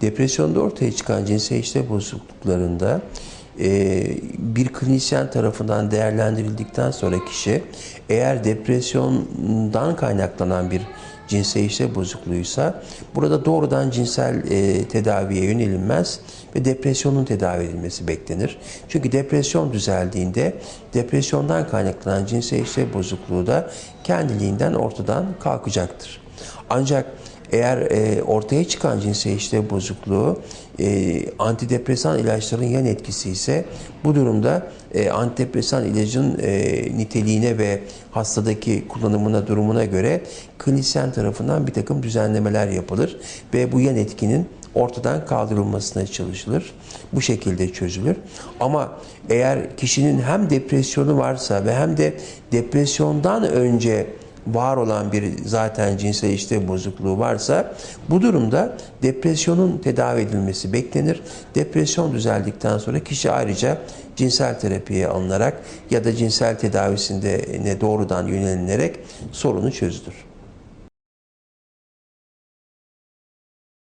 Depresyonda ortaya çıkan cinsel işlev bozukluklarında e, bir klinisyen tarafından değerlendirildikten sonra kişi eğer depresyondan kaynaklanan bir cinsel işlev bozukluğuysa burada doğrudan cinsel e, tedaviye yönelilmez ve depresyonun tedavi edilmesi beklenir. Çünkü depresyon düzeldiğinde depresyondan kaynaklanan cinsel işlev bozukluğu da kendiliğinden ortadan kalkacaktır. Ancak eğer e, ortaya çıkan cinsel işlev bozukluğu e, antidepresan ilaçların yan etkisi ise bu durumda e, antidepresan ilacın e, niteliğine ve hastadaki kullanımına durumuna göre klinisyen tarafından bir takım düzenlemeler yapılır ve bu yan etkinin ortadan kaldırılmasına çalışılır. Bu şekilde çözülür. Ama eğer kişinin hem depresyonu varsa ve hem de depresyondan önce var olan bir zaten cinsel işlev bozukluğu varsa bu durumda depresyonun tedavi edilmesi beklenir. Depresyon düzeldikten sonra kişi ayrıca cinsel terapiye alınarak ya da cinsel tedavisinde ne doğrudan yönelilerek sorunu çözülür.